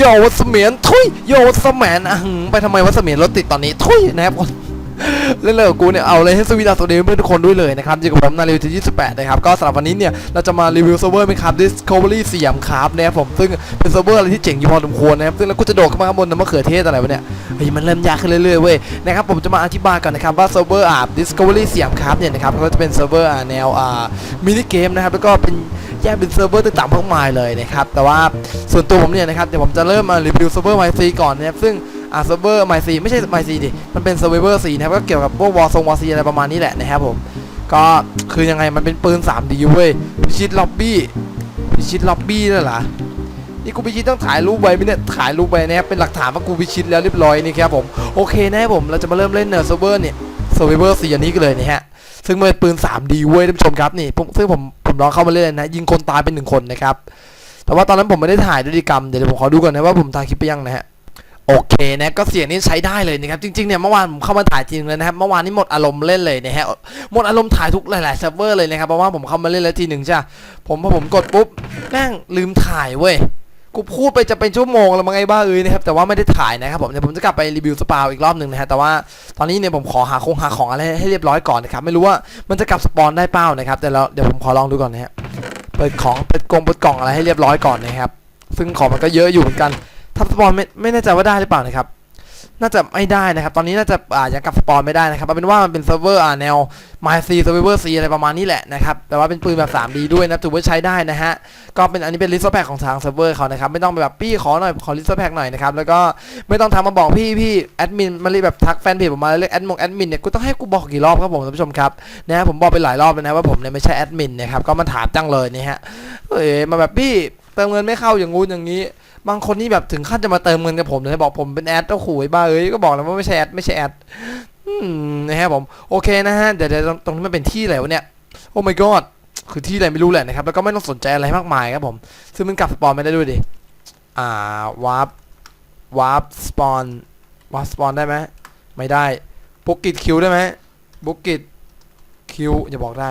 โยวัสเมียนทุยโยวัสแมนอะหืมไปทำไมวัสเมียนรถติดตอนนี้ทุยนะครับ เล่นเลยกับกูเนี่ยเอาเลยให้สวีดาสวัสดีเพื่อนทุกคนด้วยเลยนะครับอยู่กับผมนารีวิวที่28นะครับก็สำหรับวันนี้เนี่ยเราจะมารีวิวเซิร์ฟเวอร์ไหมครับ Discovery สยามครับนะครับผมซึ่งเป็นเซิร์ฟเวอร์อะไรที่เจ๋งอยู่พอสมควรนะครับซึ่งแล้วกูจะโดดขึ้นมาข้างบนน้ำมะเขือเทศอะไรวะเนี่ยเฮ้ยมันเริ่มยากขึ้นเรื่อยๆเว้ยนะครับผมจะมาอธิบายก่อนนะครับว่าเซิร์ฟเวอร์อ่า Discovery สยามครับเนี่ยนะครับก็จะเป็นเซิร์ฟเวอร์อ่าแนวอ่ามินิเกมนะครับแล้วก็เป็นแยกเป็นเซิร์ฟเวอร์ต่างๆมากมายเลยนะครับแต่ว่าส่วนตัวผมเนี่ยนะครับเดี๋ยวผมจะเริ่มมารีวิวเซิร์ฟเวอร์ไมซีก่อนนะครับซึ่ง อ่าเซิร์ฟเวอร์ไมซีไม่ใช่ไมซีดิ มันเป็นเซิร์ฟเวอร์ซีนะครับ ก็เกี่ยวกับพวกวอลซงวอลซีอะไรประมาณนี้แหละนะครับผม ก็คือยังไงมันเป็นปืน 3D เว้ยพิชิตล็อบบี้พิชิตล็อบบี้นั่นเหรอนี่กูพิชิตต้องถ่ายรูปไว้ไหมเนี่ยถ่ายรูปไว้นะครับเป็นหลักฐานว่ากูพิชิตแล้วเรียบร้อยนี่ครับผมโอเคนะครับผมเราจะมาเริ่มเล่นเนอร์เซิร์ฟเวอร์เนี่ยเซิร์ฟเวอร์ซีอันนี้กันเลยนะฮะซึ่งมันเป็นปืน 3D เว้ยท่านผู้ชมครับนี่ซึ่งผมผมลองเข้ามาเล่นนะยิงคนตายเป็นหนึ่งคนนะครับแต่ว่าตอนนั้นผมไม่ได้ถ่ายด้วยดีกรรมเดี๋ยวผมขอดูก่อนนะว่าผมถ่ายคลิปไปยังนะฮะ โอเคนะก็เสียงนี้ใช้ได้เลยนะครับจริงๆเนี่ยเมื่อวานผมเข้ามาถ่ายจริงเลยนะครับเมื่อวานนี้หมดอารมณ์เล่นเลยนะฮะหมดอารมณ์ถ่ายทุกหลายๆเซิร์ฟเวอร์เลยนะครับเพราะว่าผมเข้ามาเล่นแล้วทีหนึ่งใช่ผมพอผมกดปุ๊บแม่งลืมถ่ายเว้ยกูพูดไปจะเป็นชั่วโมงแล้วมั้งไงบ้าเอ้ยนะครับแต่ว่าไม่ได้ถ่ายนะครับผมเดี๋ยวผมจะกลับไปรีวิวสปาวอีกรอบหนึ่งนะฮะแต่ว่าตอนนี้เนี่ยผมขอหาคงหาของอะไรให้เรียบร้อยก่อนนะครับไม่รู้ว่ามันจะกลับสปอนได้เปล่านะครับแต่แล้วเดี๋ยวผมขอลองดูก่อนนะฮะเปิดของเปิดกรงเปิดกล่องอะไรให้เรียบร้อยก่อนนะครับซึ่งของมันก็เยอะอยู่เหมือนกัน ถ้าสปอนไม่ไม่แน่ใจว่าได้หรือเปล่านะครับ น่าจะไม่ได้นะครับ ตอนนี้น่าจะอ่ายังกลับสปอนไม่ได้นะครับเอาเป็นว่ามันเป็นเซิร์ฟเวอร์อ่าแนว My C Survivor C อะไรประมาณนี้แหละนะครับ แต่ว่าเป็นปืนแบบ 3D ด้วยนะถือว่าใช้ได้นะฮะ ก็เป็นอันนี้เป็นลิสต์แพ็ของทางเซิร์ฟเวอร์เขานะครับ ไม่ต้องไปแบบพี่ขอหน่อยขอลิสต์แพ็หน่อยนะครับ แล้วก็ไม่ต้องทำมาบอกพี่พี่แอดมินมาเรียกแบบทักแฟนเพจผมมาเรียกแอดมงแอดมินเนี่ยกูต้องให้กูบอกกี่รอบครับผมท่านผู้ชมครับนะฮะผมบอกไปหลายรอบแล้วนะว่าผมเนี่ยไม่ใช่แอดมินนะครับก็มาถามจังเลยนะฮะเอ้ยมาแบบพี่ เติมเงินไม่เข้าอย่างงู้นอย่างนี้ บางคนนี่แบบถึงขั้นจะมาเติมเงินกับผมเลยบอกผมเป็นแอดโอ้โหไอ้บ้าเอ้ยก็บอกแล้วว่าไม่ใช่แอดไม่ใช่แอดนะครับผมโอเคนะฮะเดี๋ยวเดี๋ยวตรงตรงนี้มันเป็นที่อะไรวะเนี่ยโอ้ my god คือที่อะไรไม่รู้แหละนะครับแล้วก็ไม่ต้องสนใจอะไรมากมายครับผมซึ่งมันกลับสปอนไม่ได้ด้วยดิอ่าวาร์ปวาร์ปสปอนวาร์ปสปอนได้ไหมไม่ได้บุกกิดคิวได้ไหมบุกกิดคิวอย่าบอกได้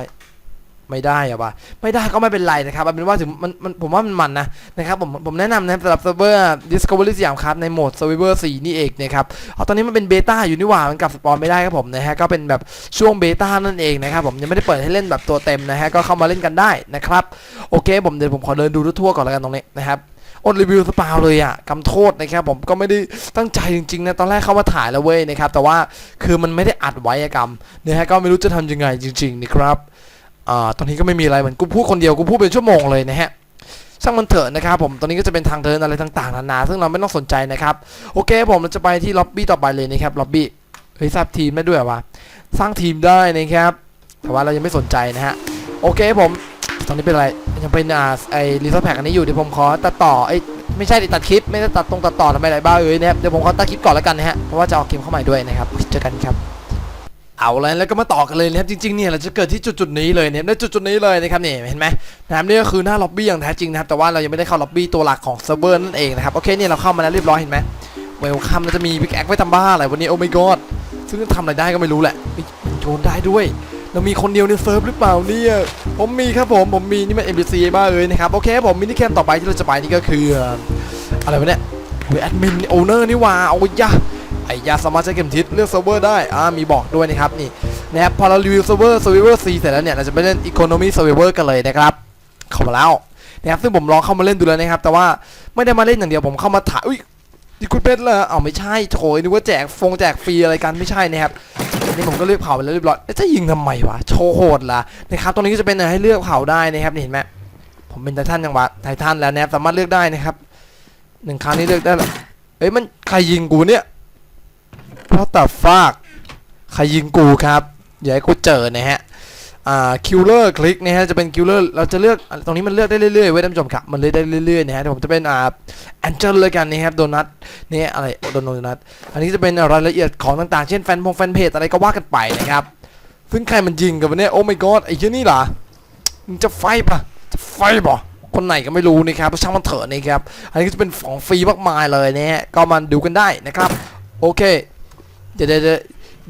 ไม่ได้อะวะไม่ได้ก็ไม่เป็นไรนะครับเอาเป็นว่าถึงมันมันผมว่ามันมันนะนะครับผมผมแนะนำนะครับสำหรับเซิร์ฟเวอร์ Discovery สยามครับในโหมด Survivor 4 นี่เองนะครับเอาตอนนี้มันเป็นเบต้าอยู่นี่หว่ามันกลับสปอนไม่ได้ครับผมนะฮะก็เป็นแบบช่วงเบต้านั่นเองนะครับผมยังไม่ได้เปิดให้เล่นแบบตัวเต็มนะฮะก็เข้ามาเล่นกันได้นะครับโอเคผมเดี๋ยวผมขอเดินดูทั่วๆก่อนแล้วกันตรงนี้นะครับอดรีวิวสปาวเลยอะกำโทษนะครับผมก็ไม่ได้ตั้งใจจริงๆนะตอนแรกเข้ามาถ่ายแล้วเว้ยนะครับแต่ว่าคือมันไม่ได้อัดไว้กรรมนะฮะก็ไม่รู้จะทำยังไงจริงๆนะครับ อ่าตอนนี้ก็ไม่มีอะไรเหมือนกูพูดคนเดียวกูพูดเป็นชั่วโมงเลยนะฮะช่างมันเถอะนะครับผม ตอนนี้ก็จะเป็นทางเดินอะไรต่างๆนานา ซึ่งเราไม่ต้องสนใจนะครับ โอเคผมเราจะไปที่ล็อบบี้ต่อไปเลยนะครับ ล็อบบี้ เฮ้ยทราบทีมได้ด้วยวะ สร้างทีมได้นะครับ แต่ว่าเรายังไม่สนใจนะฮะ โอเคผม ตอนนี้เป็นอะไร ยังเป็นอ่าไอรีสอร์แพกอันนี้อยู่ เดี๋ยวผมขอตัดต่อไอไม่ใช่ตัดคลิป ไม่ได้ตัดตรงตัดต่อทำไมไรบ้าเอ้ยนะครับ เดี๋ยวผมขอตัดคลิปก่อนแล้วกันนะฮะ เพราะว่าจะออกเกมเข้าใหม่ด้วยนะครับ เจอกันครับ เอาเลยแล้วก็มาต่อกันเลยนะครับจริงๆเนี่ยเราจะเกิดที่จุดจุดๆนี้เลยเนี่ยในจุดจุดๆนี้เลยนะครับเนี่ยเห็นไหมนะครับนี่ก็คือหน้าล็อบบี้อย่างแท้จริงนะครับแต่ว่าเรายังไม่ได้เข้าล็อบบี้ตัวหลักของเซิร์ฟเวอร์นั่นเองนะครับโอเคเนี่ยเราเข้ามาแล้วเรียบร้อยเห็นไหมเวลคัมเราจะมีพิกแอคไว้ทำบ้าอะไรวันนี้โอ้ my god ซึ่งทำอะไรได้ก็ไม่รู้แหละโยนได้ด้วย เรามีคนเดียวในเซิร์ฟหรือเปล่าเนี่ยผมมีครับผมผมมีนี่มัน NPC บ้าเอ้ยนะครับโอเคผมมินิแคมต่อไปที่เราจะไปนี่ก็คืออะไรวะเนี่ยเวแอดมินโอเนอร์นี่ว่าโอ้ยยะ ไอ้ยาสามารถใช้เข็มทิศเลือกเซิร์ฟเวอร์ได้อ่ามีบอกด้วยนะครับนี่นะครับพอเรารีวิวเซิร์ฟเวอร์เซิร์ฟเวอร์ซีเสร็จแล้วเนี่ยเราจะไปเล่น Economy Survivor กันเลยนะครับเข้ามาแล้วนะครับซึ่งผมลองเข้ามาเล่นดูแล้วนะครับ แต่ว่าไม่ได้มาเล่นอย่างเดียวผมเข้ามาถ่ายอุ้ยนี่คุณเป็ดเหรออ้าไม่ใช่โถยนึกว่าแจกฟงแจกฟรีอะไรกันไม่ใช่นะครับนี่ผมก็เลือกเผาไปแล้วเรียบร้อยแล้วจะยิงทำไมวะโชว์โหดล่ะนะครับตรงนี้ก็จะเป็นให้เลือกเผาได้นะครับนี่เห็นไหมผมเป็นไททันยังวะไททันแล้วนะครับสามารถเลือกได้นะครับหนึ่งครั้งนี้เลือกได้เอ้ยมันใครยิงกูเนี่ย เพราะแต่ฟากใครยิงกูครับอย่าให้กูเจอนะฮะอ่าคิลเลอร์คลิกนะฮะจะเป็นคิลเลอร์เราจะเลือกตรงนี้มันเลือกได้เรื่อยๆเว้ยท่านผู้ชมครับมันเลือกได้เรื่อยๆนะฮะผมจะเป็นอ่าแอนเจลเลยกันนะครับโดนัทเนี่ยอะไรโดนโดนัทอันนี้จะเป็นรายละเอียดของต่างๆ เช่นแฟนพงแฟนเพจอะไรก็ว่ากันไปนะครับซึ่งใครมันยิงกันวะเนี่ยโอ้ my god ไอ้เหี้ยนี่เหรอมึงจะไฟปะจะไฟปะคนไหนก็ไม่รู้นะครับช่างมันเถอะนะครับอันนี้ก็จะเป็นของฟรีมากมายเลยนะฮะก็มาดูกันได้นะครับโอเค เดี๋ยวเดี๋ยวเดี๋ยว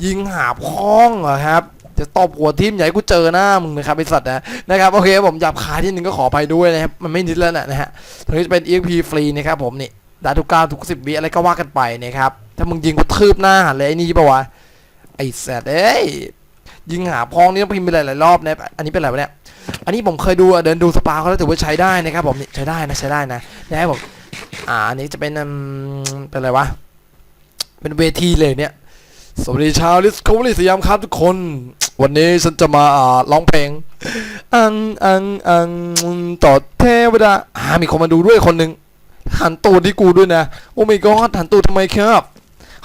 ยิงหาพ้องเหรอครับจะตบหัวทิมใหญ่กูเจอหน้ามึงนะครับไอสัตว์นะนะครับโอเคผมหยับขาที่หนึ่งก็ขอไปด้วยนะครับมันไม่นิดแล้วนะนะฮะตรงนี้จะเป็น EXP ฟรีนะครับผมนี่ด้ทุกเก้าทุกสิบวิอะไรก็ว่ากันไปนะครับถ้ามึงยิงกูทืบหน้าเลยไอ้นี่ปะวะไอ้แซดเอ้ยยิงหาพองนี่ต้องพิมพ์ไปหลายๆรอบนะอันนี้เป็นอะไรวะเนี่ยอันนี้ผมเคยดูเดินดูสปาเขาแล้วถือว่าใช้ได้นะครับผมนี่ใช้ได้นะใช้ได้นะนะครับผมอ่าอันนี้จะเป็นเป็นอะไรวะเป็นเวทีเลยเนี่ย สวัสดีชาวลิสคอมลิสยามครับทุกคน วันนี้ฉันจะมาร้องเพลง อังอังอังต่อเทวดาอ่ามีคนมาดูด้วยคนหนึ่งหันตูดที่กูด้วยนะ โอ้ไม่กอดหันตูดทำไมครับ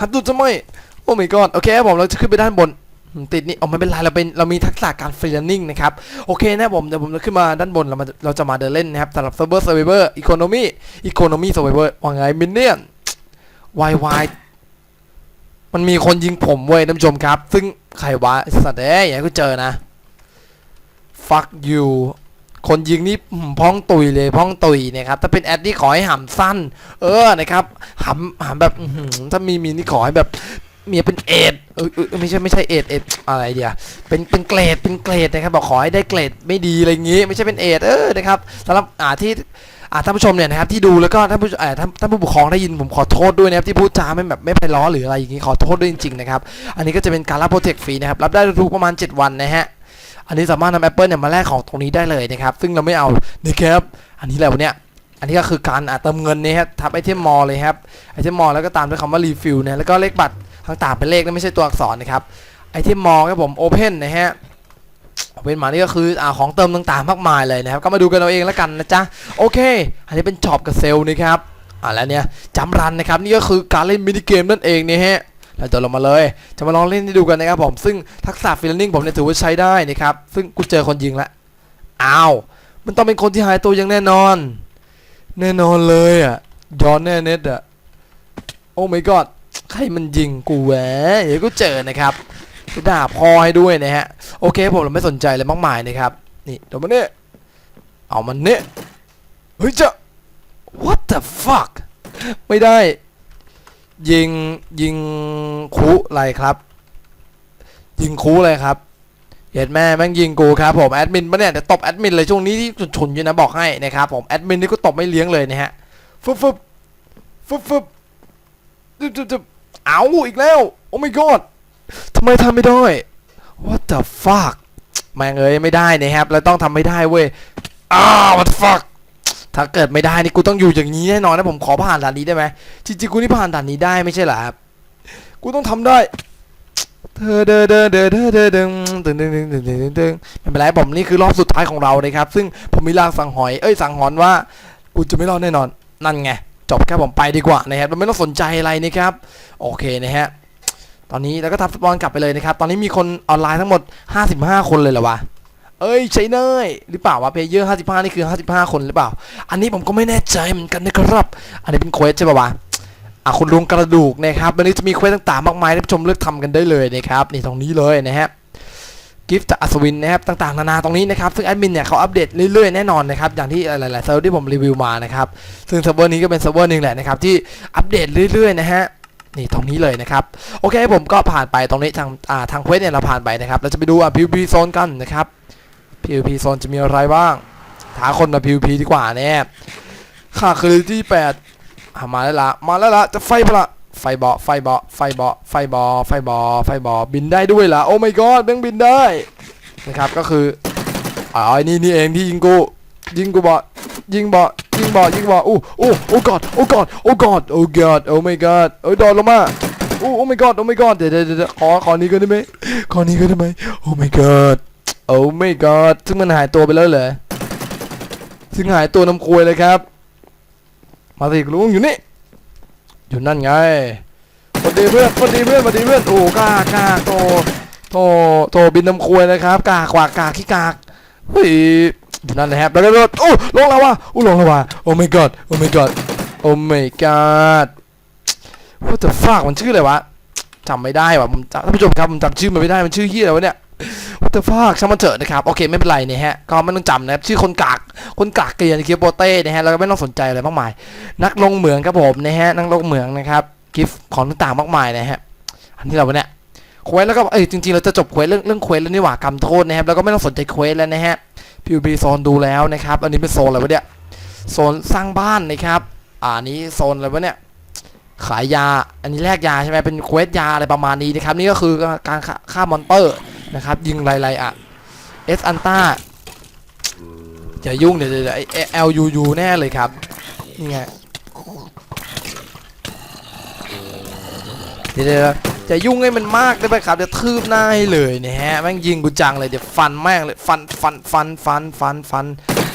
หันตูดทำไมโอ้ไม่กอดโอเคผมเราจะขึ้นไปด้านบนติดนี่เอาไม่เป็นไรเราเป็นเรามีทักษะการฟรีแลนซิ่งนะครับ โอเคนะผมเดี๋ยวผมจะขึ้นมาด้านบนเรามาเราจะมาเดินเล่นนะครับสำหรับเซิร์ฟเวอร์เซอร์เวอร์อีโคโนมี่อีโคโนมี่เซอร์เวอร์ว่าไงมินเนี่ยนวายวาย มันมีคนยิงผมเว้ยท่านผู้ชมครับ ซึ่งใครวะสัตว์เอ้ยอย่าให้กูเจอนะ fuck you คนยิงนี่พ้องตุยเลยพ้องตุยนะครับถ้าเป็นแอดนี่ขอให้หำสั้น เออนะครับหำหำแบบถ้ามีมีนี่ขอให้แบบเมียเป็นเอดเออไม่ใช่ไม่ใช่เอดเอดอะไรเดียเป็นเป็นเกรดเป็นเกรดนะครับบอกขอให้ได้เกรดไม่ดีอะไรงี้ ไม่ใช่เป็นเอดเออนะครับสำหรับอ่าที่ ท่านผู้ชมเนี่ยนะครับที่ดูแล้วก็ท่านผู้อ่าท่านท่านผู้ปกครองได้ยินผมขอโทษด้วยนะครับที่พูดจาไม่แบบไม่ไพเราะหรืออะไรอย่างงี้ขอโทษด้วยจริงๆนะครับอันนี้ก็จะเป็นการรับโปรเทคฟรีนะครับรับได้ทุกประมาณ 7 วันนะฮะอันนี้สามารถนำ Apple เนี่ยมาแลกของตรงนี้ได้เลยนะครับซึ่งเราไม่เอานี่ครับอันนี้แหละวันเนี้ยอันนี้ก็คือการเติมเงินเนี่ยครับทับไอเทมมอลเลยครับไอเทมมอลแล้วก็ตามด้วยคำว่ารีฟิลนะแล้วก็เลขบัตรต่างๆเป็นเลขนะไม่ใช่ตัวอักษรนะครับไอเทมมอลครับผมโอเพนนะฮะ เพนมานี่ก็คืออาของเติมต่างๆมากมายเลยนะครับ ก็มาดูกันเอาเองแล้วกันนะจ๊ะ โอเค อันนี้เป็นจอบกับเซลล์นะครับอ่าแล้วเนี่ยจำรันนะครับ นี่ก็คือการเล่นมินิเกมนั่นเองเนี่ฮะเราจะลงมาเลย จะมาลองเล่นให้ดูกันนะครับผม ซึ่งทักษะฟิลลิ่งผมเนี่ยถือว่าใช้ได้นะครับ ซึ่งกูเจอคนยิงล้วอ้าว มันต้องเป็นคนที่หายตัวอย่างแน่นอน แน่นอนเลยอะ ย้อนแน่เน็ตอะ โอ้ my god ใครมันยิงกูแหวเดี๋ยวกูเจอนะครับ ด่าพอให้ด้วยนะฮะ โอเคผมเราไม่สนใจเลยมากมายนะครับ นี่เดี๋ยวมันเนี่ยเอามันเนี่ยเฮ้ยจะ what the fuck ไม่ได้ ยิงยิงคูอะไรครับ ยิงคูอะไรครับเหย็ดแม่แม่งยิงกูครับผมแอดมินปะเนี่ยเดี๋ยวตบแอดมินเลยช่วงนี้ที่ฉุนๆอยู่นะบอกให้นะครับผมแอดมินนี่ก็ตบไม่เลี้ยงเลยนะฮะฟึบฟึบฟึบฟึบจึ๊บจึ๊บจึ๊บเอาอีกแล้วโอ้ my god ทำไมทำไม่ได้ what the fuck แม่งเอ้ยไม่ได้นะครับแล้วต้องทำไม่ได้เว้ยอ้าว what the fuck ถ้าเกิดไม่ได้นี่กูต้องอยู่อย่างนี้แน่นอนนะผมขอผ่านด่านนี้ได้ไหมจริงๆกูนี่ผ่านด่านนี้ได้ไม่ใช่เหรอครับกูต้องทำได้เธอเดินเดินเดินเดินเดินเดินตึงตึงตึงตึงตึงตึงไม่เป็นไรผมนี่คือรอบสุดท้ายของเรานะครับ ซึ่งผมมีลางสังหอยเอ้ยสังหอนว่ากูจะไม่รอดแน่นอน นั่นไงจบแค่ผมไปดีกว่านะครับเราไม่ต้องสนใจอะไรนะครับ โอเคนะฮะ ตอนนี้เราก็ทับฟุตอลกลับไปเลยนะครับ ตอนนี้มีคนออนไลน์ทั้งหมด 55 คนเลยเหรอวะ เอ้ยใช่เนยหรือเปล่าวะเพย์เยอร์55 นี่คือ 55 คนหรือเปล่า อันนี้ผมก็ไม่แน่ใจเหมือนกันนะครับ อันนี้เป็นเควสใช่ป่าวะอะคุณลุงกระดูกนะครับวันนี้จะมีเควสต่างๆมากมายท่านผู้ชมเลือกทำกันได้เลยนะครับนี่ตรงนี้เลยนะฮะกิฟต์จากอัศวินนะครับต่างๆนานาตรงนี้นะครับซึ่งแอดมินเนี่ยเขาอัปเดตเรื่อยๆแน่นอนนะครับอย่างที่หลายๆเซิร์ฟที่ผมรีวิวมานะครับซึ่งเซิร์ฟเวอร์นี้ก็เป็นเซิร์ฟเวอร์หนึ่งแหละนะครับที่อัปเดตเรื่อยๆนะฮะ นี่ตรงนี้เลยนะครับ โอเคผมก็ผ่านไปตรงนี้ทางอ่าทางเควสเนี่ยเราผ่านไปนะครับ เราจะไปดูอะ PVP โซนกันนะครับ PVP โซนจะมีอะไรบ้างท้าคนมา PVP ดีกว่าแน่ค่าคือที่8อะมาแล้วละมาแล้วละจะไฟปะละไฟเบาไฟเบาไฟเบาไฟบอไฟบอไฟบอบินได้ด้วยละโอ้ my god แม่งบินได้นะครับก็คืออ๋ออ้นี่นี่เองที่ยิงกูยิงกูบาะ ยิงเบาะยิงเบาะยิงเบาะอู้โอ้โอ้ god โอ้ god โอ้ god โอ้ god โอ้ my god โอ้ยโดนลงมาโอ้โอ้ my god โอ้ my god เดี๋ยวเดี๋ยวเดี๋ยวขอขอนี้ก็ได้ไหมขอนี้ก็ได้ไหมโอ้ my god โอ้ my god ซึ่งมันหายตัวไปแล้วเหรอซึ่งหายตัวน้ำควยเลยครับ มาสิลุงอยู่นี่อยู่นั่นไงสวัสดีเพื่อนสวัสดีเพื่อนสวัสดีเพื่อนโอ้กล้าก้าโตโตโตบินน้ำควยนะครับ กากว่ากากขี้กากเฮ้ย นั่นนะครับแล้วก็โอ้ลงแล้ววะอู้ลงแล้ววะโอ้ my god โอ้ my god โอ้ my god what the fuck มันชื่ออะไรวะจำไม่ได้ว่ะผมท่านผู้ชมครับผมจำชื่อมันไม่ได้มันชื่อเฮียอะไรวะเนี่ย what the fuck ช่างมันเถอะนะครับโอเคไม่เป็นไรนี่ยฮะก็ไม่ต้องจำนะครับชื่อคนกากคนกากเกลียนเคียโปเต้นะฮะแล้วก็ไม่ต้องสนใจอะไรมากมาย นักลงเหมืองครับผมนะฮะนักลงเหมืองนะครับกิฟต์ของต่างๆมากมายนะฮะอันนี้เราเนี่ยเควสแล้วก็เอ้ยจริงๆเราจะจบเควสเรื่องเรื่องเควสแล้วนี่หว่ากรรมโทษนะครับแล้วก็ไม่ต้องสนใจเควสแล้วนะฮะ PVP โซนดูแล้วนะครับ อันนี้เป็นโซนอะไรวะเนี่ยโซนสร้างบ้านนะครับ อ่านี้โซนอะไรวะเนี่ยขายยา อันนี้แลกยาใช่ไหมเป็นเควสยาอะไรประมาณนี้นะครับ นี่ก็คือการฆ่าฆ่ามอนเตอร์นะครับ ยิงไรๆอะเอสอันต้าอย่ายุ่งเดี๋ยวเดี๋ยวเอลยูยูแน่เลยครับนี่ไงเดี๋ยวเดี๋ยว จะยุ่งให้มันมากได้ไหมครับเดี๋ยวทืบหน้าให้เลยเนี่ยฮะแม่งยิงกูจังเลยเดี๋ยวฟันแม่งเลยฟันฟันฟันฟันฟันฟัน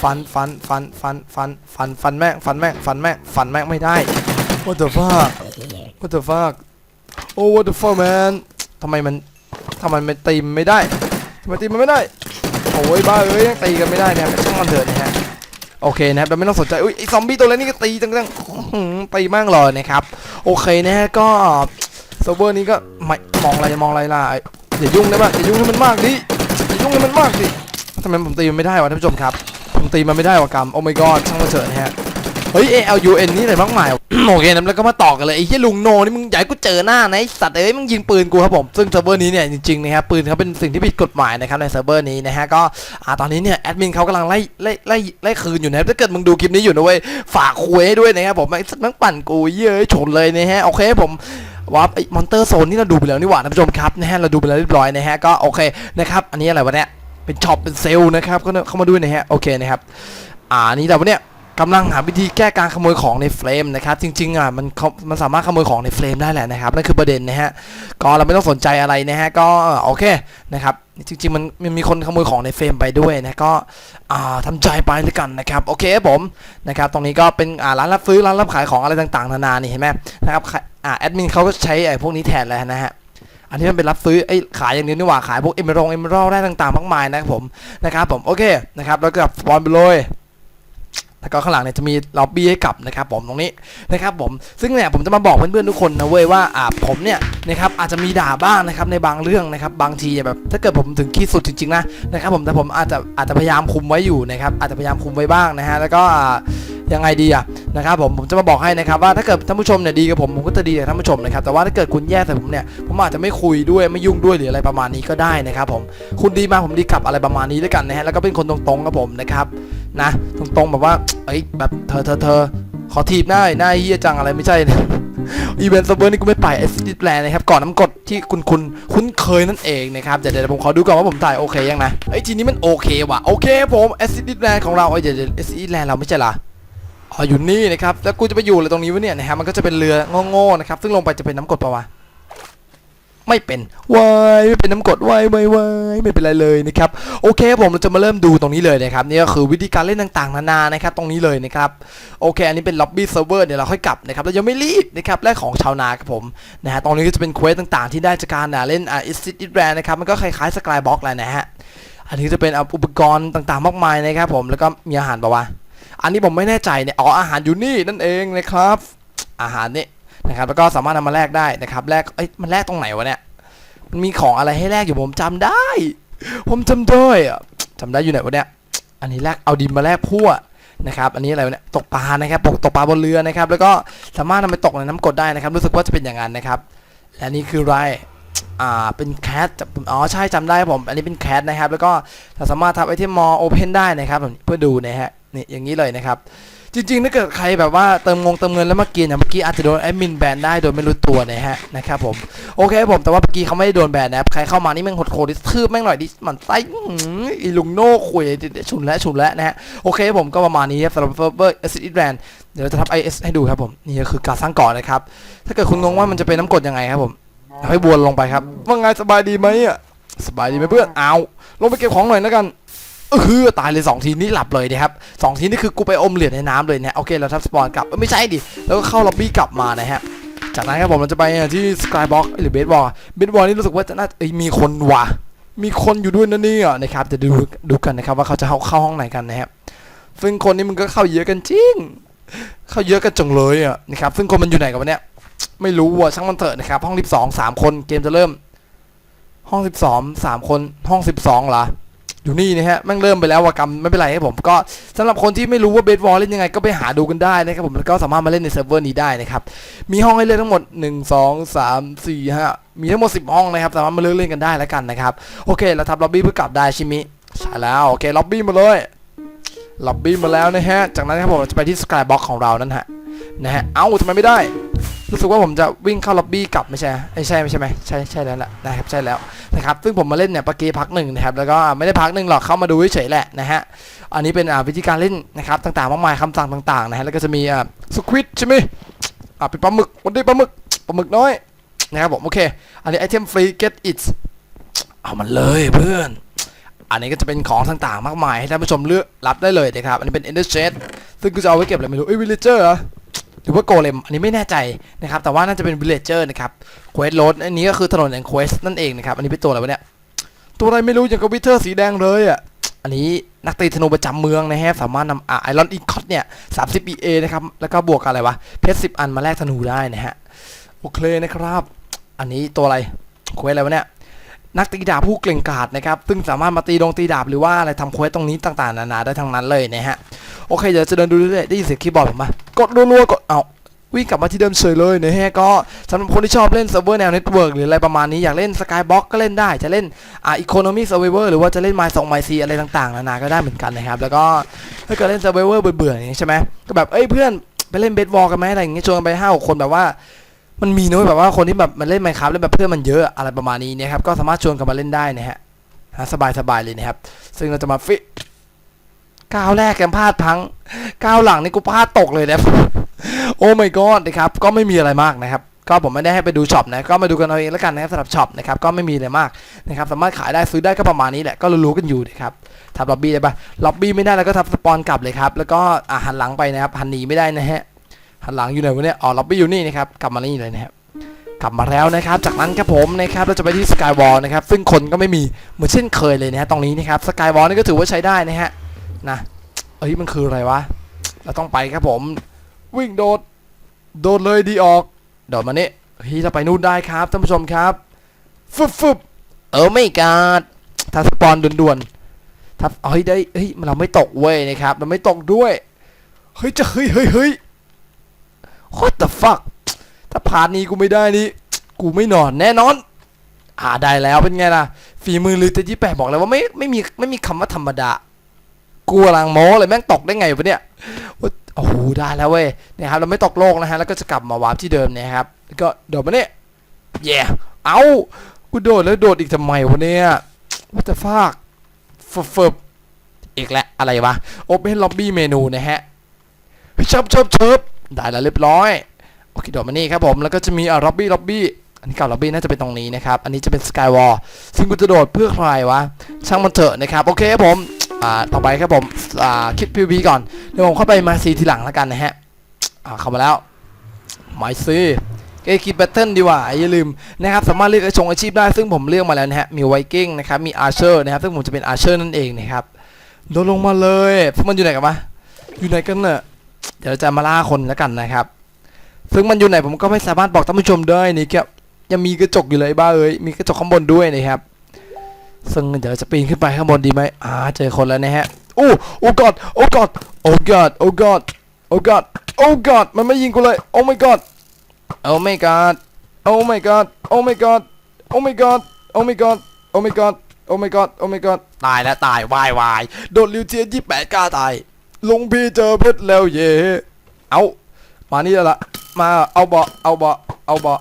ฟันฟันฟันฟันฟันฟันฟันแม่งฟันแม่งฟันแม่งฟันแม่งไม่ได้ what the fuck what the fuck oh what the fuck man ทำไมมันทำไมมันตีมไม่ได้ทำไมตีมันไม่ได้โอ้ยบ้าเอ้ยยังตีกันไม่ได้เนี่ยช่างมันเถอะนะฮะโอเคนะครับเราไม่ต้องสนใจอุ้ยไอซอมบี้ตัวนี่ก็ตีจังๆอื้อหือตีมากเลยนะครับ โอเคนะฮะก็ เซิร์ฟเวอร์นี้ก็ไม่มองอะไรมองอะไรล่ะอย่ายุ่งได้ป่ะอย่ายุ่งให้มันมากดิอย่ายุ่งให้มันมากดิทำไมผมตีมันไม่ได้วะท่านผู้ชมครับผมตีมันไม่ได้วะกรรมโอ้ my god ช่างมันเถอะนะฮะเฮ้ย A L U N นี่อะไรมากมายโอเคนะแล้วก็มาต่อกันเลยไอ้เหี้ยลุงโนนี่มึงใหญ่กูเจอหน้านะไอ้สัตว์เอ้ยมึงยิงปืนกูครับผมซึ่งเซิร์ฟเวอร์นี้เนี่ยจริงๆนะครับปืนเขาเป็นสิ่งที่ผิดกฎหมายนะครับในเซิร์ฟเวอร์นี้นะฮะก็อ่าตอนนี้เนี่ยแอดมินเขากำลังไล่ไล่ไล่ไล่คืนอยู่นะถ้าเกิดมึงดูคลิปนี้อยู่นะเว้ยฝากคุยให้ด้วยนะครับผมไอ้สัตว์ม่งปั่นกูเย้ยชนเลยนะฮะโอเคผม ว่าไอ้มอนเตอร์โซนนี่เราดูไปแล้วนี่หว่าท่านผู้ชมครับนะฮะเราดูไปแล้วเรียบร้อยนะฮะก็โอเคนะครับอันนี้อะไรวะเนี่ยเป็นช็อปเป็นเซลนะครับก็เข้ามาด้วยนะฮะโอเคนะครับอ่านี้แต่ว่าเนี่ยกำลังหาวิธีแก้การขโมยของในเฟรมนะครับจริงๆอะมันเขามันสามารถขโมยของในเฟรมได้แหละนะครับนั่นคือประเด็นนะฮะก็เราไม่ต้องสนใจอะไรนะฮะก็โอเคนะครับ จริงๆมันมันมีคนขโมยของในเฟรมไปด้วยนะก็อ่าทำใจไปเลยกันนะครับโอเคครับผมนะครับตรงนี้ก็เป็นอ่าร้านรับซื้อร้านรับขายของอะไรต่างๆนานานี่เห็นไหมนะครับอ่าแอดมินเขาก็ใช้ไอ้พวกนี้แทนแล้วนะฮะอันนี้มันเป็นรับซื้อไอ้ขายอย่างนี้นี่หว่าขายพวกเอเมอรัลเอเมอรัลได้ต่างๆมากมายนะครับผมนะครับผมโอเคนะครับแล้วก็สปอนไปเลย แล้วก็ข้างหลังเนี่ยจะมีล็อบบี้ให้กลับนะครับผมตรงนี้นะครับผมซึ่งเนี่ยผมจะมาบอกเพื่อนๆทุกคนนะเว้ยว่าอ่าผมเนี่ยนะครับอาจจะมีด่าบ้างนะครับในบางเรื่องนะครับบางทีแบบถ้าเกิดผมถึงขีดสุดจริงๆนะนะครับผมแต่ผมอาจจะอาจจะพยายามคุมไว้อยู่นะครับอาจจะพยายามคุมไว้บ้างนะฮะแล้วก็ยังไงดีอะนะครับผมผมจะมาบอกให้นะครับว่าถ้าเกิดท่านผู้ชมเนี่ยดีกับผมผมก็จะดีกับท่านผู้ชมนะครับแต่ว่าถ้าเกิดคุณแย่ใส่ผมเนี่ยผมอาจจะไม่คุยด้วยไม่ยุ่งด้วยหรืออะไรประมาณนี้ก็ได้นะครับผมคุณดีมาผมดีกลับอะไรประมาณนี้ด้วยกันนะฮะแล้วก็เป็นคนตรงๆกับผมนะครับนะตรงๆแบบว่าเอ้ยแบบเธอเธอเธอขอทีบหน้าหน่อยหน้าเฮียจังอะไรไม่ใช่นะอีเวนต์เซิร์ฟเวอร์นี่กูไม่ไปเอสดิแลนะครับก่อนน้ำกดที่คุณคุณคุ้นเคยนั่นเองนะครับเดี๋ยวเดี๋ยวผมขอดูก่อนว่าผมถ่ายโอเคยังนะไอทีนี้มันโอเคว่ะโอเคผมเอสดิแลนของเราเอ้ยเดี๋ยวเอสดิแลนเราไม่ใช่เหรออ๋ออยู่นี่นะครับแล้วกูจะไปอยู่เลยตรงนี้วะเนี่ยนะฮะมันก็จะเป็นเรือโง่ๆนะครับซึ่งลงไปจะเป็นน้ำกดปะวะ ไม่เป็นวายไม่เป็นน้ำกรดวายวายวายไม่เป็นไรเลยนะครับโอเคผมเราจะมาเริ่มดูตรงนี้เลยนะครับนี่ก็คือวิธีการเล่นต่างๆนานานะครับตรงนี้เลยนะครับโอเค อันนี้เป็นล็อบบี้เซิร์ฟเวอร์เดี๋ยวเราค่อยกลับนะครับเรายังไม่รีบนะครับแรกของชาวนาครับผมนะฮะตรงนี้ก็จะเป็นเควสต่างๆ ที่ได้จากการอะเล่นอ่าอิสติดแรนนะครับมันก็คล้ายๆสกายบล็อกแหละนะฮะอันนี้จะเป็นอะอุปกรณ์ต่างๆ มากมายนะครับผมแล้วก็มีอาหารปะวะอันนี้ผมไม่แน่ใจเนี่ยอ๋ออาหารอยู่นี่นั่นเองนะครับอาหารนี่ นะครับแล้วก็สามารถนำมาแลกได้นะครับแลกเอ้ยมันแลกตรงไหนวะเนี่ยมันมีของอะไรให้แลกอยู่ผมจำได้ ผมจำได้อะจำได้อยู่ไหนวะเนี่ยอันนี้แลกเอาดินมาแลกพั่วนะครับอันนี้อะไรวะเนี่ยตกปลานะครับตกปลาบนเรือนะครับ แล้วก็สามารถนำไปตกในน้ำกรดได้นะครับ รู้สึกว่าจะเป็นอย่างนั้นนะครับและนี่คือไรอ่าเป็นแคทอ๋อใช่จำได้ผม อันนี้เป็นแคทนะครับ แล้วก็สามารถทับไอเทมมอโอเพนได้นะครับเพื่อดูนะฮะนี่อย่างนี้เลยนะครับ จริงๆถ้าเกิดใครแบบว่าเติมงงเติมเงินแล้วมากินอย่างเมื่อกี้อาจจะโดนแอดมินแบนได้โดยไม่รู้ตัวนะฮะนะครับผมโอเคผมแต่ว่าเมื่อกี้เขาไม่ได้โดนแบนนะครับใครเข้ามานี่แม่งหดโคดิสทืบแม่งหน่อยดิมันไส้อีลุงโน่คุยฉุนแล้วฉุนแล้วนะฮะโอเคผมก็ประมาณนี้ครับสำหรับเฟอร์เบอร์เอสอิดแรนเดี๋ยวเราจะทับ IS ให้ดูครับผมนี่ก็คือการสร้างเกาะนะครับถ้าเกิดคุณงงว่ามันจะเป็นน้ำกรดยังไงครับผมให้บวนลงไปครับว่าไงสบายดีไหมอะสบายดีไหมเพื่อนเอาลงไปเก็บของหน่อยแล้วกัน เออตายเลยสองทีนี่หลับเลยนะครับสองทีนี่คือกูไปอมเหรียญในน้ำเลยเนี่ยโอเคเราทับสปอนกลับไม่ใช่ดิแล้วก็เข้าล็อบบี้กลับมานะฮะจากนั้นครับผมเราจะไปที่สกายบ็อกหรือเบสบอลเบสบอลนี่รู้สึกว่าจะน่าเอ้มีคนว่ะมีคนอยู่ด้วยนะเนี่ยนะครับจะดูดูกันนะครับว่าเขาจะเข้าเข้าห้องไหนกันนะครับซึ่งคนนี้มันก็เข้าเยอะกันจริง เข้าเยอะกันจังเลยอะนะครับซึ่งคนมันอยู่ไหนกันวะเนี่ยไม่รู้ว่ะช่างมันเถอะนะครับห้อง12 3คนเกมจะเริ่ม ห้อง12 3คนห้อง12เหรอ อยู่นี่นะฮะแม่งเริ่มไปแล้ววากรรมไม่เป็นไรครับผมก็สำหรับคนที่ไม่รู้ว่าเบสบอลเล่นยังไงก็ไปหาดูกันได้นะครับผมแล้วก็สามารถมาเล่นในเซิร์ฟเวอร์นี้ได้นะครับมีห้องให้เล่นทั้งหมด 1 2 3 4 5 มีทั้งหมด 10 ห้องนะครับสามารถมาเลือกเล่นกันได้แล้วกันนะครับโอเคเราทำล็อบบี้เพื่อกลับได้ใชิมิใช่แล้วโอเคล็อบบี้มาเลยล็อบบี้มาแล้วนะฮะจากนั้นครับผมเราจะไปที่สกายบ็อกของเรานั่นฮะนะฮะเอ้าทำไมไม่ได้ รู้สึกว่าผมจะวิ่งเข้าล็อบบี้กลับไม่ใช่ไม่ใช่ไม่ใช่ไหมใช่ใช่แล้วแหละนะครับใช่แล้วนะครับซึ่งผมมาเล่นเนี่ยปกี้พักหนึ่งนะครับแล้วก็ไม่ได้พักหนึ่งหรอกเข้ามาดูเฉยแหละนะฮะอันนี้เป็นวิธีการเล่นนะครับต่างๆมากมายคำสั่งต่างๆนะฮะแล้วก็จะมีสควิตใช่ไหมอ่าเป็นปลาหมึกวันนี้ปลาหมึกปลาหมึกน้อยนะครับผมโอเคอันนี้ไอเทมฟรี get it เอามันเลยเพื่อน อันนี้ก็จะเป็นของต่างๆมากมายให้ท่านผู้ชมเลือกรับได้เลยนะครับอันนี้เป็น Ender Chest ซึ่งกูจะเอาไว้เก็บอะไรไม่รู้เอ้ย Villager เหรอ หรือว่าโกเลมอันนี้ไม่แน่ใจนะครับแต่ว่าน่าจะเป็น Villager นะครับ Quest Road อันนี้ก็คือถนนแห่ง Quest นั่นเองนะครับอันนี้เป็นตัวอะไรวะเนี่ยตัวอะไรไม่รู้อย่างกับวิเทอร์สีแดงเลยอะอันนี้นักตีธนูประจำเมืองนะฮะสามารถนำอ่าไอรอนอีคอตเนี่ย30 EA นะครับแล้วก็บวกกับอะไรวะเพชร10อันมาแลกธนูได้นะฮะโอเคนะครับ อันนี้ตัวอะไรเควสอะไรวะเนี่ย นักตีดาบผู้เก่งกาจนะครับ ซึ่งสามารถมาตีดงตีดาบหรือว่าอะไรทำเควสตรงนี้ต่างๆนานาได้ทั้งนั้นเลยนะฮะ โอเค เดี๋ยวจะเดินดูเรื่อยๆได้ยินเสียงคีย์บอร์ดผมปะกดรัวๆกดเอาวิ่งกลับมาที่เดิมเฉยเลยนะฮะก็สำหรับคนที่ชอบเล่นเซิร์ฟเวอร์แนวเน็ตเวิร์กหรืออะไรประมาณนี้อยากเล่นสกายบ็อกก็เล่นได้จะเล่นอ่าอีโคโนมี่เซอร์ไวเวอร์หรือว่าจะเล่นไมซ์สองไมซีอะไรต่างๆนานาก็ได้เหมือนกันนะครับแล้วก็ถ้าเกิดเล่นเซอร์ไวเวอร์เบื่อๆอย่างนี้ใช่ไหมก็แบบเอ้ยเพื่อนไปเล่นเบสบอลกันไหมอะไรอย่างเงี้ยชวนกันไปห้าหกคนแบบว่า มันมีนะเว้ยแบบว่าคนที่แบบมันเล่นไมครับแล้วแบบเพื่อนมันเยอะอะไรประมาณนี้เนะครับก็สามารถชวนกันมาเล่นได้นะฮะสบายสบายๆเลยนะครับ ซึ่งเราจะมาฟิก้าวแรกแกันพลาดพังก้าวหลังนี่กูพลาดตกเลยนะโอ้ my god นะครับก็ไม่มีอะไรมากนะครับก็ผมไม่ได้ให้ไปดูช็อปนะก็มาดูกันเอาเองแล้วกันนะครับสำหรับช็อปนะครับก็ไม่มีอะไรมากนะครับสามารถขายได้ซื้อได้ก็ประมาณนี้แหละก็รู้ๆกันอยู่นะครับทำล็อบบี้ได้ปะล็อบบี้ไม่ได้แล้วก็ทำสปอนกลับเลยครับแล้วก็หันหลังไปนะครับหันหนีไม่ได้นะฮะ หันหลังอยู่ไหนวะเนี่ยอ๋อล็อบบี้อยู่นี่นะครับกลับมานี่เลยนะครับกลับมาแล้วนะครับ จากนั้นครับผมนะครับเราจะไปที่สกายวอลนะครับซึ่งคนก็ไม่มีเหมือนเช่นเคยเลยนะฮะตรงนี้นะครับสกายวอลนี่ก็ถือว่าใช้ได้นะฮะนะเอ้ยมันคืออะไรวะเราต้องไปครับผม วิ่งโดดโดดเลยดีออกโดดมาเนี่เฮ้ยเราไปนู่นได้ครับท่านผู้ชมครับฟึบฟึบเออไม่กาดถ้าสปอนด่วนๆถ้าเฮ้ยได้เฮ้ยเราไม่ตกเว้ยนะครับเราไม่ตกด้วยเฮ้ยจะเฮ้ยเฮ้ยเฮ้ย What the fuck ถ้าผ่านนี้กูไม่ได้นี่ กูไม่นอนแน่นอน อ่าได้แล้วเป็นไงล่ะ ฝีมือลือเตยี่แปดบอกเลยว่าไม่ไม่มีไม่มีคำว่าธรรมดา กูกำลังโม้เลยแม่งตกได้ไงวะเนี่ยโอ้โหได้แล้วเว้ยนี่ยครับเราไม่ตกโลกนะฮะแล้วก็จะกลับมาวาร์ปที่เดิมนี่ยครับก็โดดมาเนี่ยแย่เอากูโดดแล้วโดดอีกทำไมวะเนี่ย What the fuck ฟึบฟึบอีกแล้วอะไรวะ Open Lobby เมนูนะฮะเชิบเชิบเชิบ ได้แล้วเรียบร้อยโอเคดี๋ยวมานี่ครับผมแล้วก็จะมีอ่าล็อบบี้ล็อบบี้อันนี้เก่าล็อบบี้น่าจะเป็นตรงนี้นะครับ อันนี้จะเป็นสกายวอลซึ่งกูจะโดดเพื่อใครวะ ช่างมันเถอะนะครับ โอเคครับผมอ่าต่อไปครับผมอ่าคิด PVP ก่อน เดี๋ยวผมเข้าไปมาซีทีหลังแล้วกันนะฮะอ่าเข้ามาแล้วมาซีเอ้คิดแบทเทิลดีกว่าอย่าลืมนะครับสามารถเลือกชงอาชีพได้ซึ่งผมเลือกมาแล้วนะฮะมีไวกิ้งนะครับมีอาร์เชอร์นะครับซึ่งผมจะเป็นอาร์เชอร์นั่นเองนะครับโดดลงมาเลยพวกมันอยู่ไหนกันวะอยู่ไหนกันเน่ะ เดี๋ยวเราจะมาล่าคนแล้วกันนะครับ ซึ่งมันอยู่ไหนผมก็ไม่สามารถบอกท่านผู้ชมได้นี่ครับยังมีกระจกอยู่เลยบ้าเอ้ยมีกระจกข้างบนด้วยนะครับซึ่งเดี๋ยวจะปีนขึ้นไปข้างบนดีไหมอ่าเจอคนแล้วนะฮะโอ้โอ้กอดโอ้กอดโอ้กอดโอ้กอดโอ้กอดโอ้กอดมันไม่ยิงกูเลยโอ้ my god โอ้ my god โอ้ my god โอ้ my god โอ้ my god โอ้ my god โอ้ my god โอ้ my god โอ้ my god ตายแล้วตายวายวายโดนลิวเทียยี่แปดกล้าตาย ลุงพี่เจอเพชรแล้วเย่เอามานี่แล้วละมาเอาเบาเอาเบาเอาเบา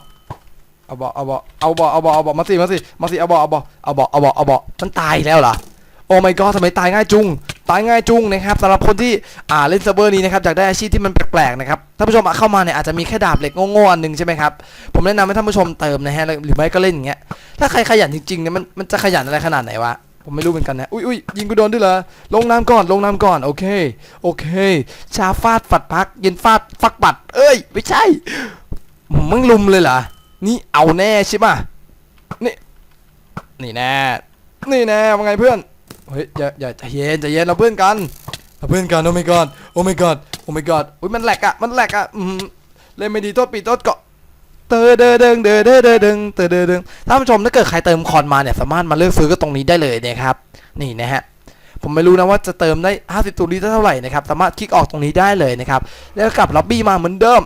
เอาเบาเอาเบาเอาเบาเอาเบาเอาเบามาสิมาสิมาสิเอาเบาเอาเบาเอาเบาเอาเบาเอาเบามันตายแล้วเหรอโอ้ my god ทำไมตายง่ายจุงตายง่ายจุงนะครับสำหรับคนที่อ่าเล่นเซิร์ฟเวอร์นี้นะครับอยากได้อาชีพที่มันแปลกๆนะครับท่านผู้ชมเข้ามาเนี่ยอาจจะมีแค่ดาบเหล็กโง่ๆอันหนึงใช่ไหมครับผมแนะนำให้ท่านผู้ชมเติมนะฮะหรือไม่ก็เล่นอย่างเงี้ยถ้าใครขยันจริงๆเนี่ยมันมันจะขยันอะไรขนาดไหนวะ ผมไม่รู้เหมือนกันนะ อุ้ยอุ้ยยิงกูโดนด้วยเหรอ ลงน้ำก่อน ลงน้ำก่อน โอเค โอเค ชาฟาดฝัดพัก เย็นฟาดฟักบัด เอ้ย ไม่ใช่ มึงลุมเลยเหรอ นี่เอาแน่ใช่ป่ะ นี่ นี่แน่ นี่แน่ว่าไงเพื่อน เฮ้ย อย่า อย่าใจเย็นใจเย็นเราเพื่อนกัน เราเพื่อนกัน โอ้ my god โอ้ my god โอ้ my god อุ้ยมันแหลกอะมันแหลกอะอืมเล่นไม่ดีโทษปีโทษเกาะ เตอเดอเดิงเดอเดอเดอเดิงเตอเดอเดิงท่านผู้ชมถ้าเกิดใครเติมคอนมาเนี่ยสามารถมาเลือกซื้อก็ตรงนี้ได้เลยนะครับนี่นะฮะผมไม่รู้นะว่าจะเติมได้ 50 ตัวนี้ได้เท่าไหร่นะครับสามารถคลิกออกตรงนี้ได้เลยนะครับแล้วกลับล็อบบี้มาเหมือนเดิม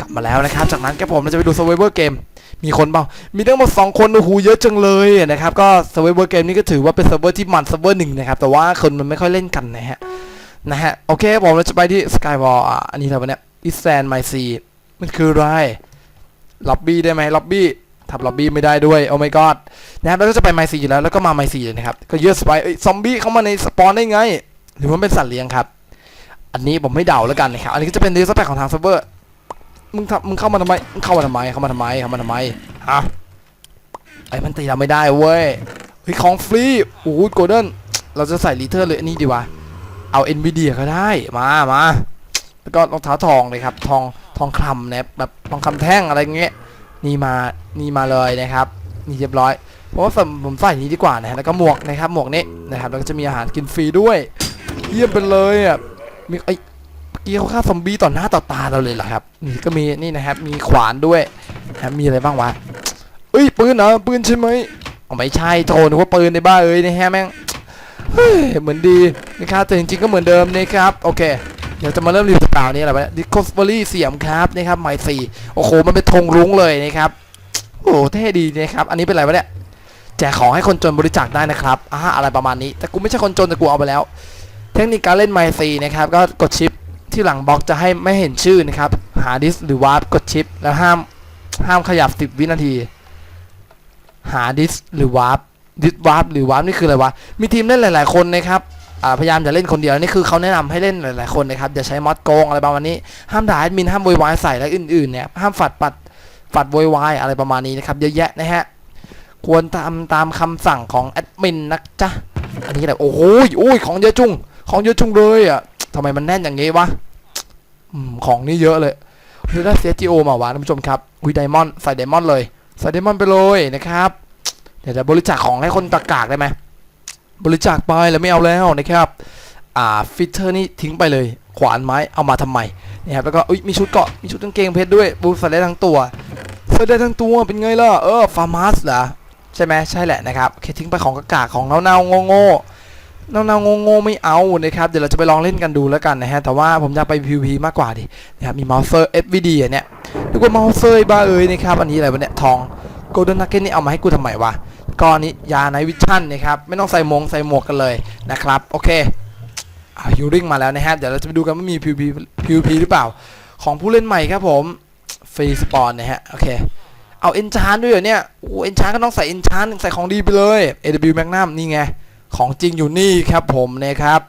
กลับมาแล้วนะครับ จากนั้นครับผมเราจะไปดู Survivor Game มีคนเปล่า มีทั้งหมด 2 คนโอ้โหเยอะจังเลยนะครับ ก็ Survivor Game นี่ก็ถือว่าเป็นเซิร์ฟเวอร์ที่มันเซิร์ฟเวอร์หนึ่งนะครับ แต่ว่าคนมันไม่ค่อยเล่นกันนะฮะ นะฮะ โอเคผมเราจะไปที่ Skywall อะอันนี้อะไรวเนี่ยอิแซนไมซีมันคืออะไร ล็อบบี้ได้ไหมล็อบบี้ทับล็อบบี้ไม่ได้ด้วยโอ้ my god นะครับแล้วก็จะไปไมซีอยู่แล้วแล้วก็มาไมซีเลยนะครับก็เยอะสไปซอมบี้เข้ามาในสปอนได้ไง หรือว่ามันเป็นสัตว์เลี้ยงครับ อันนี้ผมไม่เดาแล้วกันนะครับอันนี้ก็จะเป็นดีสแปคของทางเซิร์ฟเวอร์มึงทำมึงเข้ามาทำไมมึงเข้ามาทำไมเข้ามาทำไมเข้ามาทำไมฮะไอ้มันตีเราไม่ได้เว้ยเฮ้ยของฟรีโอ้โหโกลเด้นเราจะใส่ลีเทอร์เลยอันนี้ดีวะเอาเอ็นวีดีก็ได้มามาแล้วก็รองเท้าทองเลยครับทอง ทองคำนะแบบทองคำแท่งอะไรเงี้ยนี่มานี่มาเลยนะครับ นี่เรียบร้อยเพราะว่าผมผมใส่นี้ดีกว่านะแล้วก็หมวกนะครับหมวกนี้นะครับแล้วก็จะมีอาหารกินฟรีด้วยเยี่ยมไปเลยอะมีไอ้เมื่อกี้เขาฆ่าซอมบี้ต่อหน้าต่อตาเราเลยเหรอครับนี่ก็มีนี่นะครับ มีขวานด้วยนะครับมีอะไรบ้างวะเอ้ยปืนเหรอปืนใช่ไหมอ๋อไม่ใช่โทนึกว่าปืนในบ้าเอ้ยนะฮะแม่งเฮ้ยเหมือนดีนะครับแต่จริงๆก็เหมือนเดิมนะครับโอเค เดี๋ยวจะมาเริ่มรีวิวสกานี้อะไรวะดิคอสเบอรี่เสียมครับนะครับหมายสี่โอ้โห มันเป็นธงรุ้งเลยนะครับโอ้โหเท่ดีนะครับ อันนี้เป็นอะไรวะเนี่ยแจกของให้คนจนบริจาคได้นะครับอ่าอะไรประมาณนี้ แต่กูไม่ใช่คนจนแต่กูเอาไปแล้ว เทคนิคการเล่นไมซีนะครับ ก็กดชิปที่หลังบล็อกจะให้ไม่เห็นชื่อนะครับ หาดิสหรือวาร์ปกดชิป แล้วห้ามห้ามขยับ 10 วินาที หาดิสหรือวาร์ปดิสวาร์ปหรือวาร์ปนี่คืออะไรวะ มีทีมเล่นหลาย ๆ คนนะครับ พยายามจะเล่นคนเดียวนี่คือเขาแนะนำให้เล่นหลายๆคนนะครับอย่าใช้มอดโกงอะไรประมาณนี้ห้ามด่าแอดมินห้ามโวยวายใส่และอื่นๆเนี่ยห้ามฝัดปัดฝัดโวยวายอะไรประมาณนี้นะครับเยอะแยะนะฮะควรตาตามคำสั่งของแอดมินนะจ๊ะอันนี้แบบโอ้โหโอ้ยของเยอะจุงของเยอะจุงเลยอะทำไมมันแน่นอย่างงี้วะอของนี่เยอะเลยเฮ้ยได้เซจีโอมาวะท่านผู้ชมครับอุ้ยไดมอนด์ใส่ไดมอนด์เลย ใส่ไดมอนด์ไปเลยนะครับเดี๋ยวจะบริจาคของให้คนตะกากได้ไหม บริจาคไปแล้วไม่เอาแล้วนะครับอ่าฟิตเตอร์นี่ทิ้งไปเลย ขวานไม้เอามาทำไมนะครับแล้วก็อุ้ยมีชุดเกาะมีชุดกางเกงเพชรด้วยบูสได้ทั้งตัวใส่ได้ทั้งตัวเป็นไงล่ะเออฟาร์มัสเหรอใช่ไหมใช่แหละนะครับเคทิ้งไปของกากาของเน่าๆโง่ๆเน่าๆโง่ๆไม่เอานะครับเดี๋ยวเราจะไปลองเล่นกันดูแล้วกันนะฮะแต่ว่าผมอยากไป PVP มากกว่าดินะครับมีเมาส์เซอร์ FVD อะเนี่ยนึกว่าเมาส์เซอร์บ้าเอ้ยนะครับอันนี้อะไรวะเนี่ยทองโกลเด้นนักเก็ตนี่เอามาให้กูทำไมวะ ก้อนนี้ยาไนวิชั่นนะครับไม่ต้องใส่มงใส่หมวกกันเลยนะครับโอเคฮิวริงมาแล้วนะฮะเดี๋ยวเราจะไปดูกันว่ามี PVP PVP หรือเปล่า ของผู้เล่นใหม่ครับผมฟรีสปอนนะฮะโอเคเอาเอนชานด้วยเหรอเนี่ยโอ้เอนชานก็ต้องใส่เอนชานใส่ของดีไปเลย AW Magnum นี่ไงของจริงอยู่นี่ครับผมนะครับ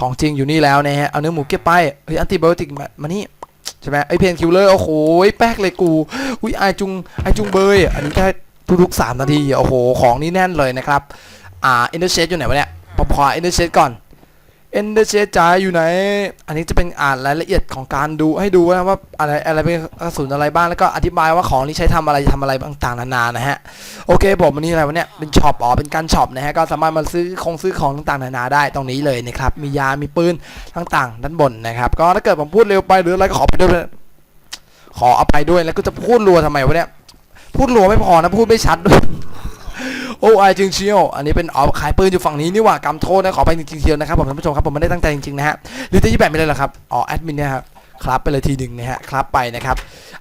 ของจริงอยู่นี่แล้วนะฮะเอาเนื้อหมูเก็บไปเฮ้ยอันติไบโอติกมานี่ใช่ไหมไอเพนคิวเลอร์โอ้โหแป๊กเลยกูอุ้ยไอจุงไอจุงเบยอันนี้แค่ ทุกๆ3นาทีโอ้โหของนี่แน่นเลยนะครับอ่าอินเตอร์เชดอยู่ไหนวะเนี่ยพอพออินเตอร์เชดก่อนอินเตอร์เชดจ่ายอยู่ไหน อันนี้จะเป็นอ่านรายละเอียดของการดูให้ดูนะว่าอะไรอะไรเป็นกระสุนอะไรบ้างแล้วก็อธิบายว่าของนี้ใช้ทำอะไรทำอะไรต่างๆนานานะฮะโอเคผมวันนี้อะไรวะเนี่ยเป็นช็อปอ๋อเป็นการช็อปนะฮะก็สามารถมาซื้อคงซื้อของต่างๆนานาได้ตรงนี้เลยนะครับมียา มีปืนต่างๆด้านบนนะครับก็ถ้าเกิดผมพูดเร็วไปหรืออะไรก็ขอไปด้วยขออภัยด้วยแล้วก็จะพูดรัวทำไมวะเนี่ย พูดรัวไม่พอนะพูดไม่ชัดด้วยโอ้ไอจริงเชียว อันนี้เป็นอ๋อขายปืนอยู่ฝั่งนี้นี่ว่ากำโทษนะขอไปจริงๆเชียวนะครับผมท่านผู้ชมครับผมไม่ได้ตั้งใจจริงๆนะฮะลิตรยี่แปดไม่ได้หรอครับอ๋อแอดมินเนี่ยครับครับไปเลยทีหนึ่งนะฮะครับไปนะครับ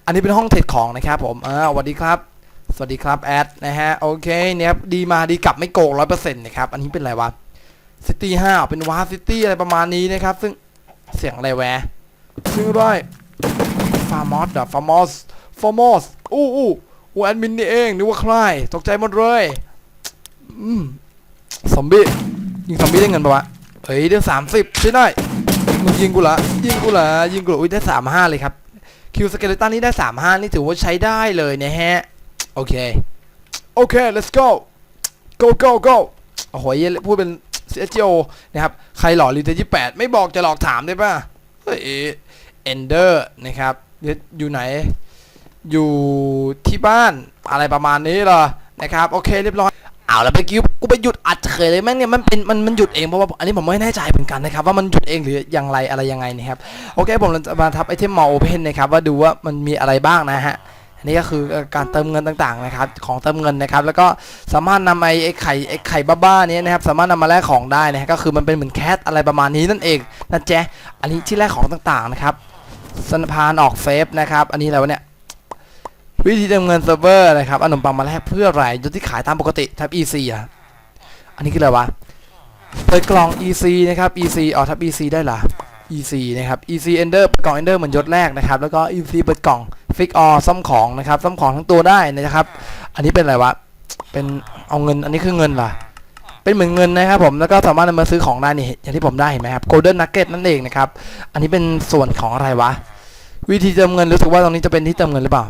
อันนี้เป็นห้องเทรดของนะครับผมอ่าสวัสดีครับ สวัสดีครับแอดนะฮะโอเคเนี่ยดีมาดีกลับไม่โกงร้อยเปอร์เซ็นต์นะครับอันนี้เป็นอะไรวะซิตี้ห้าเป็นวาซิตี้อะไรประมาณนี้นะครับ ซึ่งเสียงอะไรแวะซึ่งด้วยฟาร์มอสอะฟาร์มอสฟาร์มอสอู้อู้ อู้แอดมินนี่เองนึกว่าใครตกใจหมดเลยอืมซอมบี้ยิงซอมบี้ได้เงินปะวะเฮ้ยได้สามสิบใช่ได้มึงยิงกูละยิงกูละยิงกูอุ้ยได้สามห้าเลยครับคิวสเกเลตันนี่ได้สามห้านี่ถือว่าใช้ได้เลยนะฮะโอเคโอเค let's go go go go โอ้โหเยพูดเป็น CSGO นะครับใครหล่อรีเทยี่แปดไม่บอกจะหลอกถามได้ป่ะเฮ้ยเอนเดอร์นะครับอยู่ไหน อยู่ที่บ้านอะไรประมาณนี้เหรอนะครับโอเคเรียบร้อยเอาแล้วไปกิ้วกูไปหยุดอัดเฉยเลยแม่งเนี่ยมันเป็นมันมันหยุดเองเพราะว่าอันนี้ผมไม่แน่ใจเหมือนกันนะครับว่ามันหยุดเองหรืออย่างไรอะไรยังไงนะครับโอเคผมจะมาทับไอเทมมอลโอเพนนะครับว่าดูว่ามันมีอะไรบ้างนะฮะอันนี้ก็คือการเติมเงินต่างๆนะครับของเติมเงินนะครับแล้วก็สามารถนำไอไอไข่ไอ้ไข่บ้าๆนี้นะครับสามารถนำมาแลกของได้นะฮะก็คือมันเป็นเหมือนแคทอะไรประมาณนี้นั่นเองนะแจ๊อันนี้ที่แลกของต่างๆนะครับสนพานออกเฟฟนะครับอันนี้อะไรวเนี่ย วิธีเติมเงินเซิร์ฟเวอร์นะครับเอาขนมปังมาแลกเพื่ออะไรยศที่ขายตามปกติทับ EC อะอันนี้คืออะไรวะเปิดกล่อง EC นะครับ EC อ๋อทับ EC ได้เหรอ EC นะครับ EC Ender เปิดกล่อง Ender เหมือนยศแรกนะครับ แล้วก็ EC เปิดกล่อง Fix All ซ่อมของนะครับซ่อมของทั้งตัวได้นะครับ อันนี้เป็นอะไรวะ เป็นเอาเงิน อันนี้คือเงินเหรอเป็นเหมือนเงินนะครับผม แล้วก็สามารถนำมาซื้อของได้นี่ อย่างที่ผมได้เห็นไหมครับ Golden Nugget นั่นเองนะครับ อันนี้เป็นส่วนของอะไรวะ วิธีเติมเงินรู้สึกว่าตรงนี้จะเป็นที่เติมเงินหรือเปล่า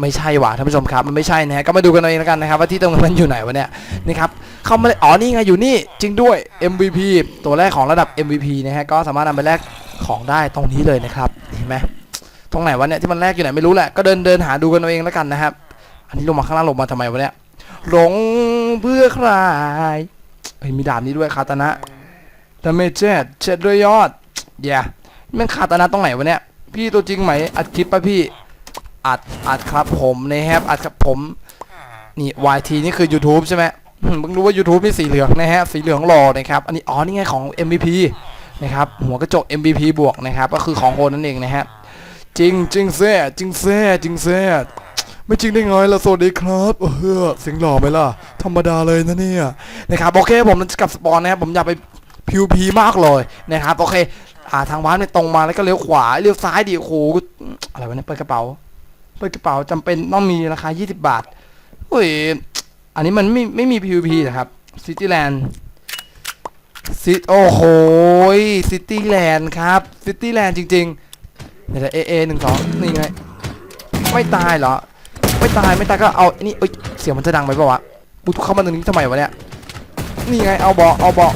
ไม่ใช่ว่ะท่านผู้ชมครับ มันไม่ใช่นะฮะก็มาดูกันเอาเองแล้วกันนะครับว่าที่ติมเงินมันอยู่ไหนวะเนี่ยนะครับเข้ามาเลยอ๋อนี่ไงอยู่นี่จริงด้วย MVP ตัวแรกของระดับ MVP นะฮะก็สามารถนำไปแลกของได้ตรงนี้เลยนะครับเห็นไหมตรงไหนวะเนี่ยที่มันแลกอยู่ไหนไม่รู้แหละก็เดินเดินหาดูกันเอาเองแล้วกันนะครับอันนี้ลงมาข้างล่างลงมาทำไมวะเนี่ยหลงเพื่อใครเฮ้ยมีดาบนี้ด้วยคาตานะดาเมจเจ็ดเจ็ดด้วยยอดเย่มันคาตานะตรงไหนวะเนี่ยพี่ตัวจริงไหมอัดคลิปป่ะพี่ อัดอัดครับผมนะครับอัดครับผมนี่ YT นี่คือ YouTube ใช่ไหมอืมเพิ่งรู้ว่า YouTube มีสีเหลืองนะฮะสีเหลืองหล่อนะครับอันนี้อ๋อนี่ไงของ MVP นะครับหัวกระจก MVP บวกนะครับก็คือของโอนนั่นเองนะฮะจริงจริงแซ่จริงแซ่จริงแซ่ไม่จริงได้ไงล่ะสวัสดีครับเออเสียงหล่อไหมล่ะ ธรรมดาเลยนะเนี่ยนะครับโอเคผมจะกลับสปอนนะครับผมอยากไปพิวพีมากเลยนะครับโอเคอ่าทางวัดเนี่ยตรงมาแล้วก็เลี้ยวขวาเลี้ยวซ้ายดิโอ้โหอะไรวะเนี่ยเปิดกระเป๋า เปิดกระเป๋าจำเป็นต้องมีราคา 20 บาทเฮ้ยอันนี้มันไม่ไม่มี PVP นะครับซิตี้แลนด์ซิโอ้โหซิตี้แลนด์ครับซิตี้แลนด์จริงๆเดี๋ยวเอเอหนึ่งสองนี่ไง ไม่ตายเหรอ ไม่ตายไม่ตายก็เอาอันนี่เอ้ยเสียงมันจะดังไปปะวะกูเข้ามาตรงนี้ทำไมวะเนี่ยนี่ไงเอาบอเอาบอ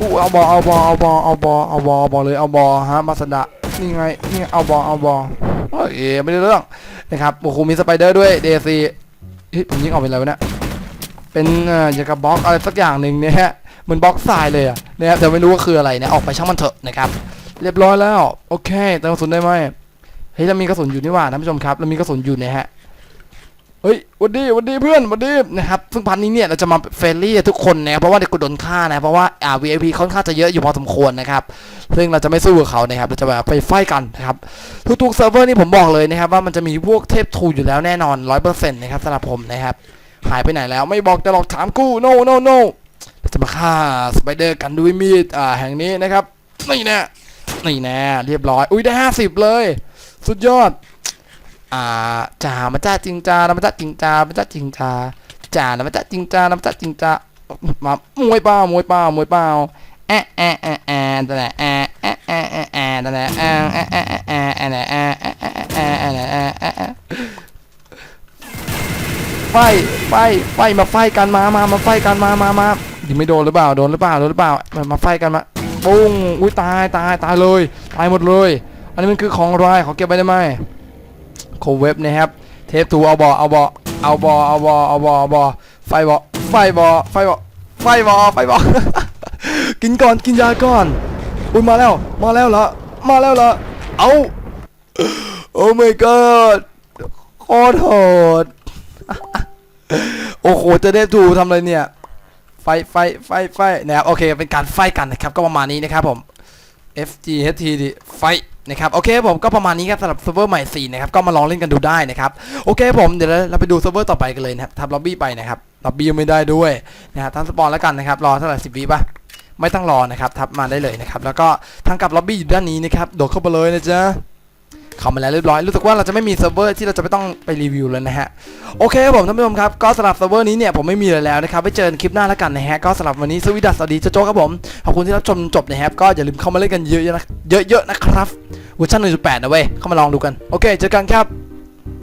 อู้เอาบอเอาบอเอาบอเอาบอเอาบอเอาบอเลยเอาบอฮะมาสดะนี่ไงนี่เอาบอเอาบอ โอ้ยไม่ได้เรื่องนะครับโอ้โหมีสไปเดอร์ด้วยเดซีเฮ้ยผมยิงออกเป็นอะไรวะเนี่ยเป็นอ่ออย่างกับบล็อกอะไรสักอย่างหนึ่งเนี่ยฮะเหมือนบล็อกทรายเลยอะนะครับแต่ไม่รู้ว่าคืออะไรนะออกไปช่างมันเถอะนะครับ เรียบร้อยแล้ว โอเคเติมกระสุนได้ไหมเฮ้ยเรามีกระสุนอยู่นี่หว่าท่านผู้ชมครับเรามีกระสุนอยู่นะฮะ เฮ้ยวันดีวันดีเพื่อนวันดีนะครับซึ่งพันนี้เนี่ยเราจะมาเฟรนลี่ทุกคนนะครับเพราะว่าเด็กกูโดนฆ่านะเพราะว่าอ่า VIP ค่อนข้างจะเยอะอยู่พอสมควรนะครับซึ่งเราจะไม่สู้กับเขานะครับเราจะแบบไปไฟกันนะครับทุกๆเซิร์ฟเวอร์นี่ผมบอกเลยนะครับว่ามันจะมีพวกเทพทูอยู่แล้วแน่นอน100%นะครับสำหรับผมนะครับหายไปไหนแล้วไม่บอกแต่หลอกถามกู no no no จะมาฆ่าสไปเดอร์กันด้วยมีดอ่าแห่งนี้นะครับนี่แน่นี่แน่เรียบร้อยอุ้ยได้ห้าสิบเลย สุดยอด อ่าจ่ามจ้าจริงจ้ามจ้าจริงจ้ามจ้าจริงจ้าจ่ามจ้าจริงจ้ามจ้าจริงจ้ามามวยเปล่ามวยเปล่ามวยเปล่าแอะแอะแอะแอะนั่นแหละแอะแอะแอะแอะแอะนั่นแหละแอะแอะแอะแอะแอะนั่นแหละแอะแอะแอะแอะแอะนั่นแหละแอไฟไฟไฟมาไฟกันมามามาไฟกันมามามายิงไม่โดนหรือเปล่าโดนหรือเปล่าโดนหรือเปล่ามามาไฟกันมาปุ้งอุ้ยตายตายตายเลยตายหมดเลย อันนี้มันคือของรายขอเก็บไว้ได้ไหม โคเว็บนะครับ เทปทูเอาบอเอาบอเอาบอเอาบอเอาบอเอาบอไฟบอไฟบอไฟบอไฟบอไฟบอกินก่อนกินยาก่อนอุ้ยมาแล้วมาแล้วเหรอมาแล้วเหรอเอาโอ้ my god โคตรโหดโอ้โหจะได้ถูทำอะไรเนี่ย ไฟไฟไฟไฟนะครับโอเคเป็นการไฟกันนะครับ ก็ประมาณนี้นะครับผม FG HT ดิไฟ นะครับโอเคผมก็ประมาณนี้ครับสำหรับเซิร์ฟเวอร์ใหม่4นะครับก็มาลองเล่นกันดูได้นะครับโอเคผมเดี๋ยวเราไปดูเซิร์ฟเวอร์ต่อไปกันเลยนะครับทำล็อบบี้ไปนะครับล็อบบี้ยังไม่ได้ด้วยนะครับทำสปอนแล้วกันนะครับรอเท่าไหร่สิบวิป่ะไม่ต้องรอนะครับทับมาได้เลยนะครับแล้วก็ทางกลับล็อบบี้อยู่ด้านนี้นะครับโดดเข้าไปเลยนะจ๊ะ เข้ามาแล้วเรียบร้อย รู้สึกว่าเราจะไม่มีเซิร์ฟเวอร์ที่เราจะไม่ต้องไปรีวิวแล้วนะฮะ โอเคครับผมท่านผู้ชมครับ ก็สำหรับเซิร์ฟเวอร์นี้เนี่ยผมไม่มีเลยแล้วนะครับไปเจอกันคลิปหน้าแล้วกันนะฮะ ก็สำหรับวันนี้สวีดัสสวัสดีโจโจ้ครับผม ขอบคุณที่รับชมจบนะครับ ก็อย่าลืมเข้ามาเล่นกันเยอะๆนะเยอะๆนะครับเวอร์ชัน1.8นะเว้ย เข้ามาลองดูกัน โอเค เจอกันครับ